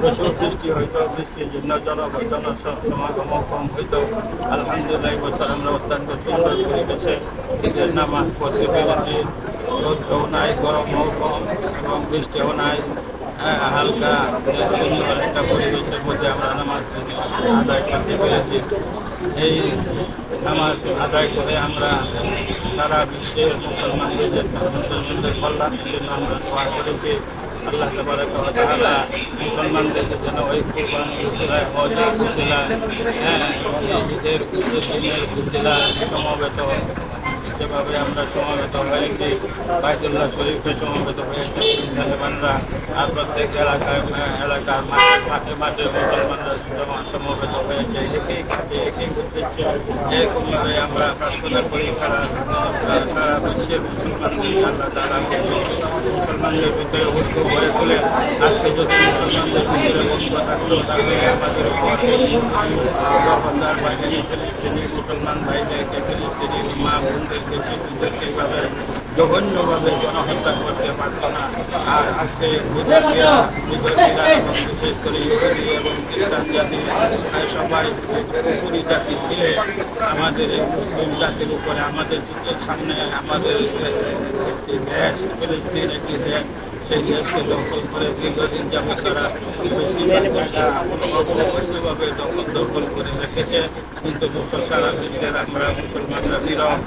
প্রচুর বৃষ্টি হইতো বৃষ্টির জন্য জনবর্জন সমাগম কম হইতো আলহামদুলিল্লাহ বছর আমরা অত্যন্ত সুন্দর পরিবেশে ঈদের নামাজ পড়তে পেরেছি। রোদও নাই গরমও কম এবং বৃষ্টিও নাই। হ্যাঁ, হালকা সুন্দর একটা পরিবেশের মধ্যে আমরা নামাজ আদায় করতে পেরেছি। এই নামাজ আদায় করে আমরা সারা বিশ্বের মুসলমানদের মুসলমানদের কল্যাণের জন্য আমরা করেছি। আল্লাহ তালা মুসলমানদেরকে যেন ওই কোরবানি দিনের সমবেত যেভাবে আমরা সমবেত হয়েছি বাইতুল্লাহ শরীফে সমবেত হয়েছি আর প্রত্যেক এলাকার মাঠে মাঠে মুসলমানরা সমবেত হয়েছে একই কাজে একই আমরা সারা বিশ্বের মুসলমানদের আজকে যদি মুসলমানদের ভিতরে ঐক্য থাকতো তাহলে আমাদের ভাইদেরকে ফিলিস্তিনি মা বোনদেরকে শিশুদেরকে এভাবে জঘন্যভাবে জনহত্যা করতে এবং খ্রিস্টান জাতি সবাই জাতি ছিলে আমাদের মুসলিম জাতির উপরে আমাদের চোখের সামনে আমাদের একটি দেশ একটি দেশ সেই দেশকে দখল করে দীর্ঘদিন যাবত তারা অবৈধভাবে দখল দখল করে রেখেছে। কিন্তু সারা বিশ্বের আমরা মুসলমানরা নীরব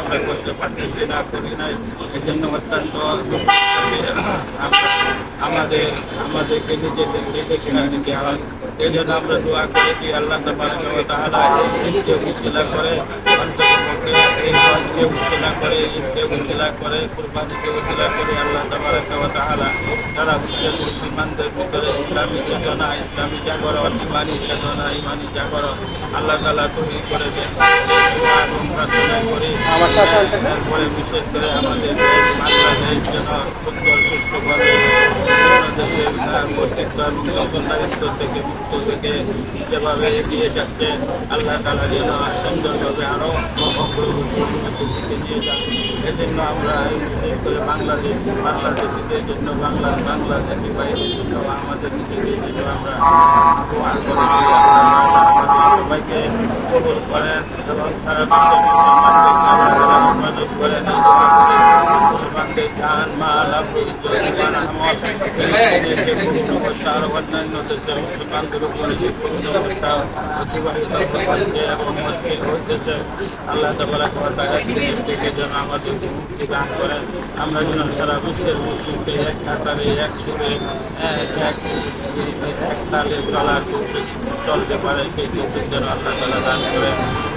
আমরা করতে পারতেছি না, করি নাই। এই জন্য অত্যন্ত আমাদের, আমাদেরকে নিজেদেরকে বেশি দিতে হয়। এই জন্য আমরা দোয়া করেছি আল্লাহ তাহলে করে অন্ততপক্ষে এই উশিলা করে ঈদকে উশিলা করে কুরবানিকে উশিলা করে আল্লাহ তাহলে তারা বিশ্বের মুসলমানদের ভিতরে ইসলামী চেতনা ইসলামী জাগরণ ইমানি চেতনা ইমানি জাগরণ। আল্লাহ তালা তৈরি করে দেন। তারপরে বিশেষ করে আমাদের দেশ বাংলাদেশ যেন সুন্দর সুস্থভাবে দেশের কর্তৃত্ব এবং দখলদারিত্ব থেকে মুক্ত থেকে যেভাবে এগিয়ে যাচ্ছে আল্লাহ তালা যেন সুন্দরভাবে আরও অগ্রগতির দিকে নিয়ে যান এজন্য আমরা বিশেষ করে বাংলাদেশ বাংলাদেশিদের জন্য বাংলা বাংলাদেশি বাইরের জন্য আমাদের নিজেদের জন্য আমরা দোয়া সবাইকে কবুল করেন এবং সারা বিশ্বের হেফাজত করেন এই করি যে করুণ অবস্থা অতিবাহিত হচ্ছে আল্লাহ তাবারাক মুক্তি দান করেন আমরা যেন সারা বিশ্বের মুসলিমকে এক কাতারে এক সুরে এক এক তালে চলার চলতে পারে সেই আল্লাহ তাআলা দান করেন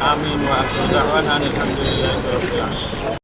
আমিন ওয়া